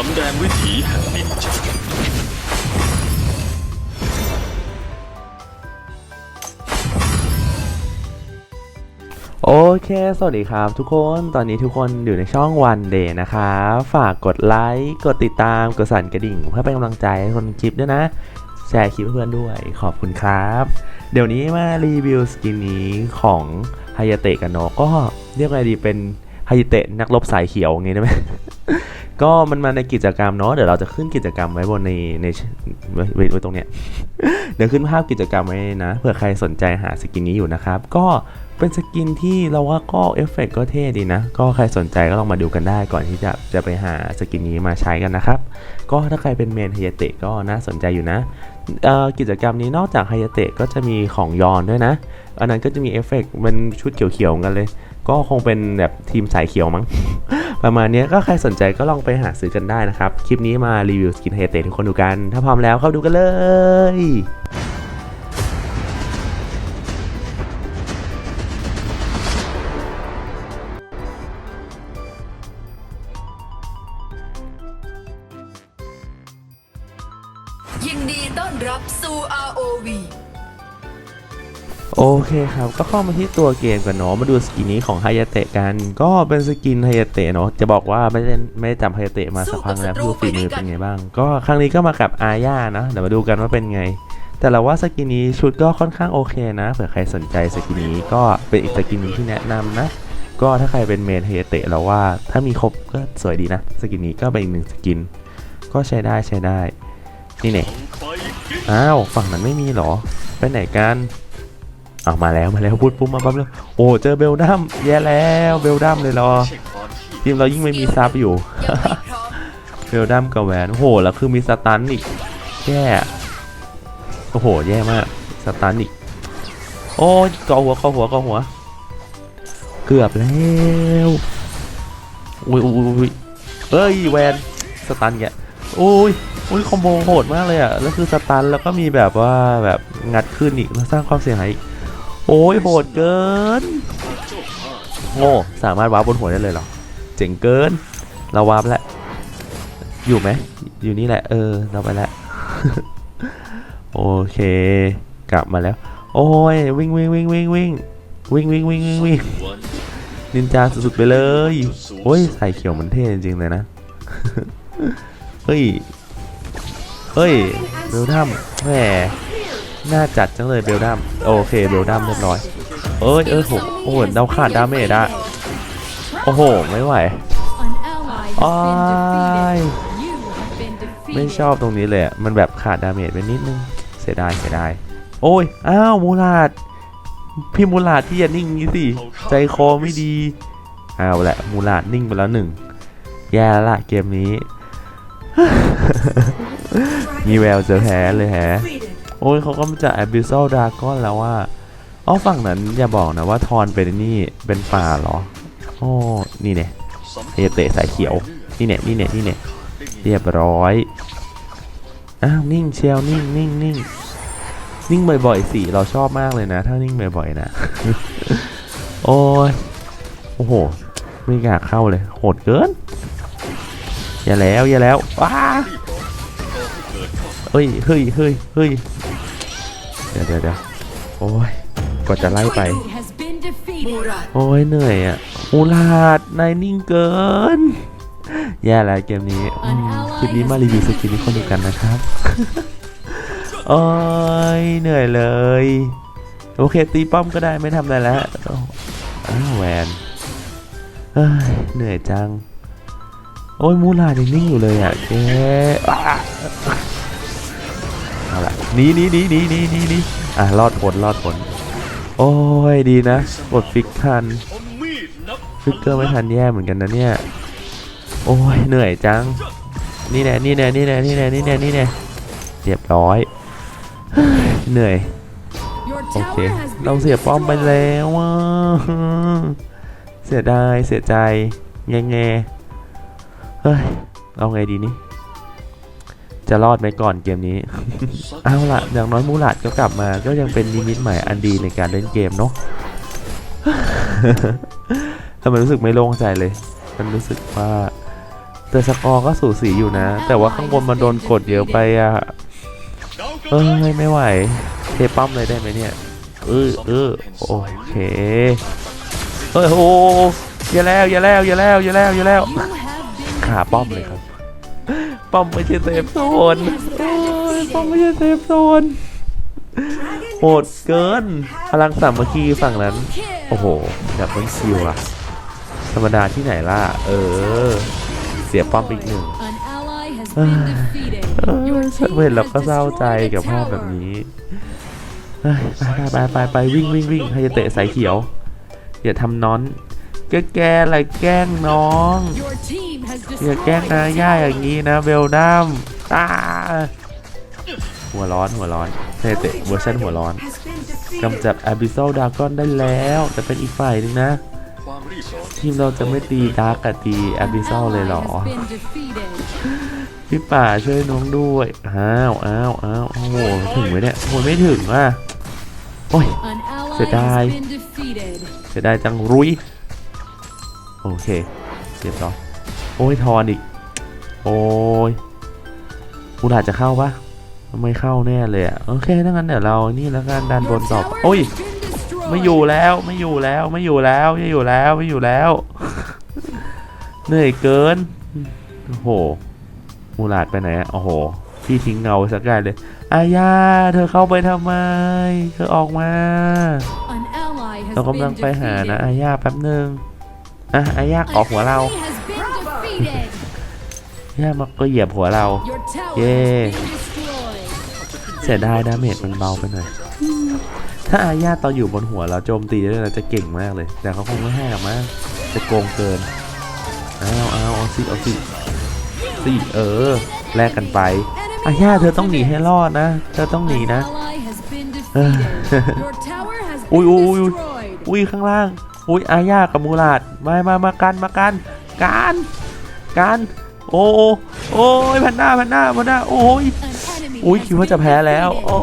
สำแดงวิถีแห่งนินจาโอเค สวัสดีครับทุกคน ตอนนี้ทุกคนอยู่ในช่องวันเดย์นะครับฝากกดไลค์ กดติดตาม กดสั่นกระดิ่ง เพื่อเป็นกำลังใจให้คนคลิปด้วยนะ แชร์คลิปเพื่อนด้วยขอบคุณครับ เดี๋ยวนี้มารีวิวสกินนี้ของไฮยาเตะกันเนาะก็เรียกไงดีเป็นไฮยาเตะนักรบสายเขียวอย่างงี้ได้ไหม ก็มันมาในกิจกรรมเนาะเดี๋ยวเราจะขึ้นกิจกรรมไว้บนในในไว้ไว้ตรงเนี้ยเดี๋ยวขึ้นภาพกิจกรรมไว้นะเผื่อใครสนใจหาสกินนี้อยู่นะครับ ก็เป็นสกินที่เราว่าก็เอฟเฟกต์ก็เท่ดีนะ ก็ใครสนใจก็ลองมาดูกันได้ก่อนที่จะจะไปหาสกินนี้มาใช้กันนะครับ ก็ถ้าใครเป็นเมนไฮยเตะก็น่าสนใจอยู่นะกิจกรรมนี้นอกจากไฮยเตะก็จะมีของยอนด้วยนะ อันนั้นก็จะมีเอฟเฟกต์เป็นชุดเขียวๆกันเลย ก็คงเป็นแบบทีมสายเขียวมั้ง ประมาณนี้ก็ใครสนใจก็ลองไปหาซื้อกันได้นะครับ คลิปนี้มารีวิวสกินเฮเตทุกคนดูกัน ถ้าพร้อมแล้วเข้าดูกันเลย คครับก็เข้ามาที่ตัวเกมกันเนาะมาดูสกินนี้ของไฮยาเตะกัน ก็เป็นสกินไฮยาเตะเนาะจะบอกว่าไม่ได้ไม่ได้จำไฮยาเตะมาสักพักแล้วดูฝีมือเป็นไงบ้าง ก็ครั้งนี้ก็มากับอาญานะเดี๋ยวมาดูกันว่าเป็นไง แต่เราว่าสกินนี้ชุดก็ค่อนข้างโอเคนะเผื่อใครสนใจสกินนี้ก็เป็นอีกสกินหนึงที่แนะนำนะก็ถ้าใครเป็นเมนไฮยาเตะเราว่าถ้ามีครบก็สวยดีนะ สกินนี้ก็เป็นอีกหนึ่งสกิน ก็ใช้ได้ใช้ได้ นี่เนี่ยไปกินอ้าว ฝั่งนั้นไม่มีเหรอ ไปไหนกัน อ้ามาแล้วมาแล้วพูดปุ๊บมาปั๊บเลยโอ้เจอเบลดัมแย่แล้วเบลดัมเลยเหรอเช็คควาทีมเรายิ่งไม่มีซับอยู่เบลดัมกับแหวนโอ้โหแล้วคือมีสตันอีกแย่โอ้โหแย่มากสตันอีกโอ้ยกาะหัวกาะหัวกาะหัว เกือบแล้วอุ้ยอุ้ยอุ้ยเอ้ยแวนสตันแกอุ้ยอุ้ยคอมโบโหดมากเลยอะแล้วคือสตันแล้วก็มีแบบว่าแบบงัดขึ้นอีกแล้วสร้างความเสียหายอีก โอ้ยโหดเกิน โง่สามารถวาร์ปบนหัวได้เลยเหรอ เจ๋งเกิน เราวาร์ปแล้ว อยู่ไหม อยู่นี่แหละ เออ เราไปแล้ว โอเค กลับมาแล้ว โอ้ย วิ่งวิ่งวิ่งวิ่งวิ่งวิ่งวิ่งวิ่งวิ่งวิ่งนินจาสุดๆไปเลย โอ้ย ใส่เขียวมันเท่จริงๆเลยนะ เฮ้ย เฮ้ยเบลดัมแหม น่าจัดจังเลยเบลดัมโอเคเบลดัมเรียบร้อย เอ้ยเออโหโอ้โหเราขาดดาเมจอะโอ้โห ไม่ไหวอ้ายไม่ชอบตรงนี้เลยมันแบบขาดดาเมจไปนิดนึง เสียดายเสียดาย โอ้ย อ้าวมูลาดพี่มูลาดที่อย่านิ่งงี้สิ ใจคอไม่ดีเอาแหละมูลาดนิ่งไปแล้วหนึ่ง แย่แล้วละเกมนี้ มีแววจะแพ้เลยแฮะ โอ้ยเขาก็มาจาก Abyssal Dragon แล้วว่าอ๋อฝั่งนั้นอย่าบอกนะว่าทอนเป็นนี่เป็นป่าเหรอโอ้นี่เนี่ยเอเตะสายเขียวนี่เนี่ยนี่เนี่ยนี่เนี่ยเรียบร้อยอ้าวนิ่งเชียวนิ่งนิ่งนิ่งนิ่งบ่อยๆสิเราชอบมากเลยนะ ถ้านิ่งบ่อยๆนะโอ้ยโอ้โหไม่อยากเข้าเลยโหดเกินอย่าแล้วอย่าแล้วว้าเฮ้ยเฮ้ยเฮ้ยเฮ้ย ดี๋ยวเดี๋ยวเดี๋ยวโอ้ยกว่าจะไล่ไป He has been มู defeated. ราดโอ้ยเหนื่อยอะมูลาดนายนิ่งเกิน แย่แล้วเกมนี้อืมคลิปนี้มารีวิวสกินนี้คนดูกันนะครับ โอ้ยเหนื่อยเลย โอเคตีป้อมก็ได้ไม่ทำอะไรแล้วอ้าวแวนเอ้ยเหนื่อยจัง โอ้ยมูลาดยังนิ่งอยู่เลยอะเจ๊อะเอาละ หนีหนีหนีหนีหนีหนีหนีอะรอดผลรอดผล โอ้ยดีนะกดฟิกทันฟิกเกอร์ไม่ทันแย่เหมือนกันนะเนี่ย โอ้ยเหนื่อยจัง นี่แน่นี่แน่นี่แน่นี่แน่นี่แน่นี่แน่เรียบร้อยเหนื่อยโอเคเราเสียป้อมไปแล้วอะเสียดายเสียใจแง่แง่เฮ้ยเอาไงดีนี่ จะรอดไหมก่อนเกมนี้ เอาละอย่างน้อยมูลาดก็กลับมา ก็ยังเป็นนิมิตใหม่อันดีในการเล่นเกมเนาะทำไมรู้สึกไม่โล่งใจเลย มันรู้สึกว่า แต่สกอร์ก็สูสีอยู่นะ แต่ว่าข้างบนมันโดนกดเยอะไปอะเอ้ยไม่ไหว เทปั้มเลยได้ไหมเนี่ย เออเออโอเคเฮ้ยโอ้อย่าแล้วอย่าแล้วอย่าแล้วอย่าแล้วอย่าแล้วขาป้อมเลยครับ ป้อมไม่ใช่เซฟโซนโอ้ยป้อมไม่ใช่เซฟโซนโหดเกิน พลังสามัคคีฝั่งนั้น โอ้โห ดับเบิลคิวอะธรรมดาที่ไหนล่ะ เออ เสียป้อมอีกหนึ่งเอออ Your ฉันเห็นแล้วก็เศร้าใจกับภาพแบบนี้ ไปไปไปไปวิ่งวิ่งวิ่งใครจะเตะสายเขียว อย่าทำน้อน แกแกอะไรแกล้งน้อง Your team has อย่า destroyed แกล้งนา a ย่าอย่าง tower. นี้นะเบลดัมตาหัวร้อนหัวร้อนเตะเตะเวอร์ชันหัวร้อนกำจัดอาบิโซดากอนได้แล้ว แต่เป็นอีกฝ่ายหนึงนะความรีบร้อนทีมเราจะไม่ตีดาร์กกับตีอาบิ An โซเลยเหรอ ally has been defeated. พี่ป่าช่วยน้องด้วยอ้าวอ้าวอ้าวโอ้โหถึงไหมเนี่ยโอ้ยไม่ถึงอะโอ้ย An ally เสียดาย has been defeated. เสียดายจังรุย โอเคเรียบร้อยโอ้ยทอนอีก โอ้ยกูอาจจะเข้าปะไม่เข้าแน่เลยอะโอเคถ้างั้นเดี๋ยวเรานี่แล้วกันดันบ Your นต่อ tower โอ้ย has been destroyed. ไม่อยู่แล้วไม่อยู่แล้วไม่อยู่แล้วไม่อยู่แล้วไม่อยู่แล้ว เหนื่อยเกินโอ้โหมูลาดไปไหนอะโอ้โหพี่ทิ้งเงาสักอย่างเลยอาญาเธอเข้าไปทำไม เธอออกมา An ally has เรากำลัง been ไปหานะ defeated. อาญาแป๊บหนึ่ง อะอาญาขอหัวเรา enemy has been defeated. อามาก็เหยียบหัวเรา Your tower Yeah. has been destroyed. เสียดายดาเมจมันเบาไปหน่อยถ้าอาญาตอนอยู่บนหัวเราโจมตีได้เราจะเก่งมากเลย แต่เขาคงไม่ให้หรอกมั้งจะโกงเกินเอาเอาเอาสิเอาสิสิเออแลกกันไปอาญาเธอต้องหนีให้รอดนะ เธอต้องหนีนะอุ้ยอุ้ยอุ้ยอุ้ยข้างล่าง อุ้ยอาญากับมูลาดมามามากันมากันกันกันโอ้โอ้โอ้ยแพนด้าแพนด้าแพนด้าโอ้ยอุ้ยคิดว่าจะแพ้แล้ว โอ้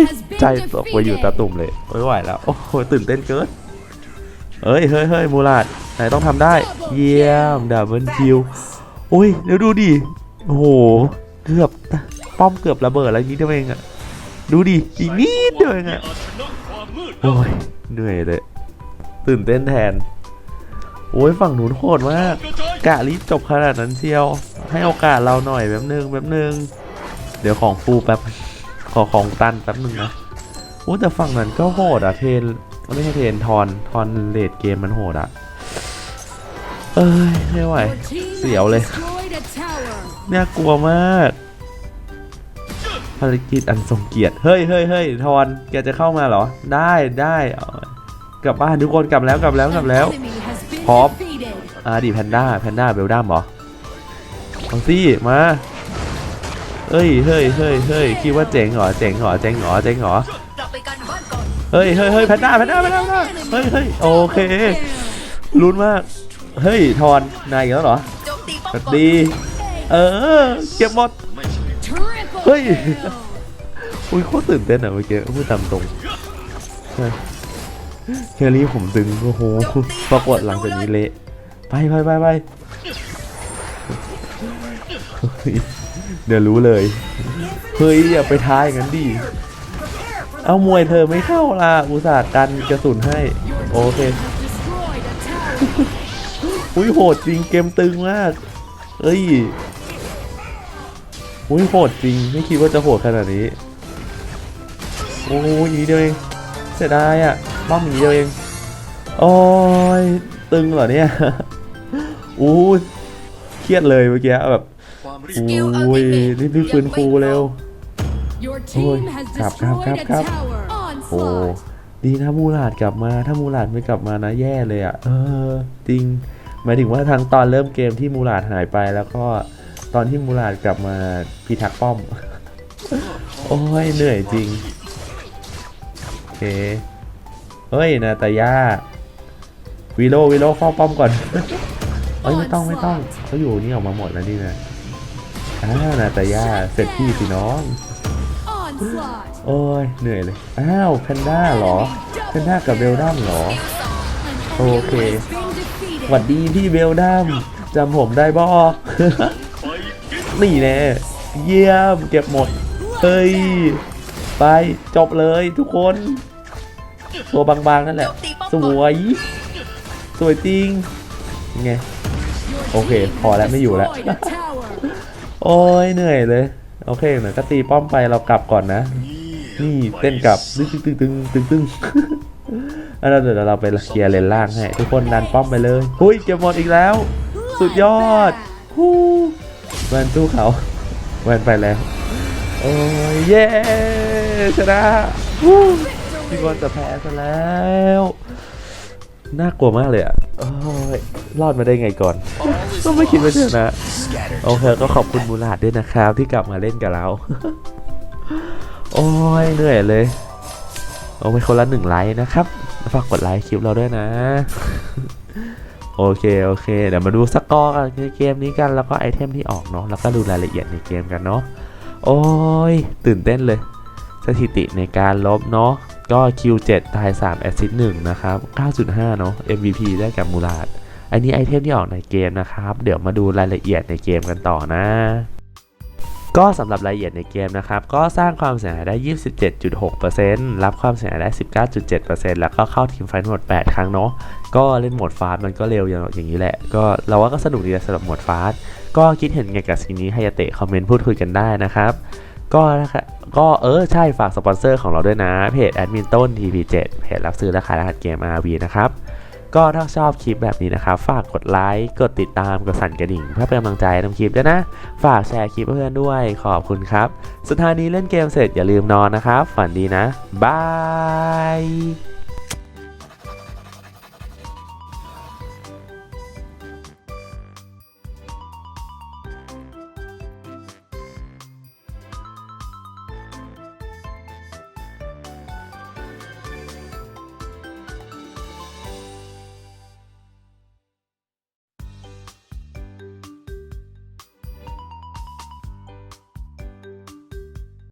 ยใจตกไปอยู่ตาตุ่มเลยไม่ไหวแล้วโอ้โหตื่นเต้นเกินเอ้ยเฮ้ยเฮ้ยมูลาดไหนต้องทำได้ เยี่ยมดับเบิลคิวอุ้ยเดี๋ยวดูดิโอ้โหเกือบป้อมเกือบระเบิดแล้วนี้เดียวเองอะดูดิอีกนิดเดียวเองอะอาโอ้ยเหนื่อยเลย ตื่นเต้นแทน โอ้ยฝั่งหนูนโหดมาก กะรีบจบขนาดนั้นเชียว ให้โอกาสเราหน่อยแป๊บนึงแป๊บนึง เดี๋ยวของฟูแป๊บ ขอของตันแป๊บนึงนะโอ้แต่ฝั่งนั้นก็โหดอะเทนไม่ใช่เทนทอนทอนเลดเกมมันโหดอะเอ้ยไม่ไหวเสียวเลยน่ากลัวมากภารกิจอันทรงเกียรติ เฮ้ยเฮ้ยเฮ้ยทอนแกจะเข้ามาเหรอ ได้ได้ กลับบ้านทุกคนกลับแล้วกลับแล้วกลับแล้วพร้อมอ่าดิแพนด้าแพนด้าเบลดัมเหรอเอาสิมาเฮ้ยเฮ้ยเฮ้ยเฮ้ยคิดว่าเจ๋งเหรอเจ๋งเหรอเจ๋งเหรอเจ๋งเหรอเฮ้ยเฮ้ยเฮ้ยแพนด้าแพนด้าแพนด้าเฮ้ยเฮ้ยโอเคลุ้นมากเฮ้ยทอนนายแล้วเหรอสวัสดีเออเก็บหมดไม่ใช่ Triple Hey. kill. อุ้ยโคตรตื่นเต้นอะเมื่อกี้พูดตามตรง ใช่แคลรี่ผมตึงโอ้โหปรากฏหลังจากนี้เละไปไปไปไปเดี๋ยวรู้เลย เฮ้ยอย่าไปท้ายงั้นดิ เอามวยเธอไม่เข้าล่ะอุตส่าห์กันกระสุนให้ โอเค อุ้ยโหดจริงเกมตึงมากเอ้ย อุ้ยโหดจริงไม่คิดว่าจะโหดขนาดนี้ โอ้ยอีดเดียวเองเสียดายอะ บ้อมอีกนิดเดียวเอง โอ้ย ตึงเหรอเนี่ย อู้ยเครียดเลยเมื่อกี้แบบความรีบโอ้ยรีบรีบฟื้นฟูเร็ว Your Ôi, team has cặp, cặp, destroyed cặp, a cặp. tower. โอ้ Onslaught. ดีนะมูลาดกลับมา ถ้ามูลาดไม่กลับมานะแย่เลยอะ เออ จริง หมายถึงว่าทั้งตอนเริ่มเกมที่มูลาดหายไปแล้วก็ตอนที่มูราดกลับมาพิทักษ์ป้อม โอ้ยเหนื่อยจริง โอเค เฮ้ยนาตาย่าวิโลวิโลเฝ้าป้อมก่อน เอ้ยไม่ต้องไม่ต้องเขาอยู่นี่ออกมาหมดแล้วนี่นะอ้าวนาตาย่าเสร็จพี่สิน้อง Onslaught. โอ้ยเหนื่อยเลย อ้าวแพนด้าเหรอแพนด้ากับเบลดัมเหรอ โอเค Been defeated. หวัดดีพี่เบลดัมจำผมได้บ่นี่แน่เยี่ยมเก็บหมด เฮ้ย ไปจบเลยทุกคน ตัวบางๆนั่นแหละ สวย สวยจริงไง Your Okay, team พอแล้วไม่อยู่แล้ว destroyed a tower. โอ้ยเหนื่อยเลย โอเคเหมือนก็ตีป้อมไปเรากลับก่อนนะ นี่เต้นกลับตึ้งตึ้งตึ้งตึ้งตึ้งแล้วเราเดี๋ยวเราไปเคลียร์เลนล่างให้ทุกคนดันป้อมไปเลยหุยเก็บหมดอีกแล้ว สุดยอดฮู้แวนสู้เขาแวนไปแล้ว โอ้ยเย้ชนะฮู้ พี่บอลจะแพ้ซะแล้ว น่ากลัวมากเลยอะโอ้ยรอดมาได้ไงก่อน ก็ไม่คิดว่าจะนะ โอเคก็ขอบคุณมูลาดด้วยนะครับ ที่กลับมาเล่นกับเรา โอ้ยเหนื่อยเลย เอาไปคนละหนึ่งไลค์นะครับ ฝากกดไลค์คลิปเราด้วยนะ โอเค โอเค เดี๋ยวมาดูสกอร์กันในเกมนี้กัน แล้วก็ไอเทมที่ออกเนาะ แล้วก็ดูรายละเอียดในเกมกันเนาะ โอ้ย ตื่นเต้นเลย สถิติในการลบเนาะ ก็ Q7 ตาย3แอสซิสต์1นะครับ9.5เนาะ MVP ได้กับมูลาดอันนี้ไอเทมที่ออกในเกมนะครับ เดี๋ยวมาดูรายละเอียดในเกมกันต่อนะก็สำหรับรายละเอียดในเกมนะครับ ก็สร้างความเสียหายได้ 27.6%รับความเสียหายได้ 19.7%แล้วก็เข้าทีมไฟท์ทั้งหมด 8 ครั้งเนาะ ก็เล่นโหมดฟาสต์มันก็เร็วอย่างอย่างนี้แหละ ก็เราว่าก็สนุกดีนะสำหรับโหมดฟาสต์ก็คิดเห็นไงกับสิ่งนี้ให้ยเตะคอมเมนต์พูดคุยกันได้นะครับ ก็นะครับก็เออใช่ฝากสปอนเซอร์ของเราด้วยนะ เพจแอดมินต้น TP7 เพจรับซื้อและขายรหัสเกม RV นะครับ ก็ถ้าชอบคลิปแบบนี้นะครับ ฝากกดไลค์กดติดตามกดสั่นกระดิ่ง เพื่อเป็นกำลังใจทำคลิปด้วยนะ ฝากแชร์คลิปเพื่อนด้วยขอบคุณครับ สุดท้ายนี้เล่นเกมเสร็จอย่าลืมนอนนะครับ ฝันดีนะบาย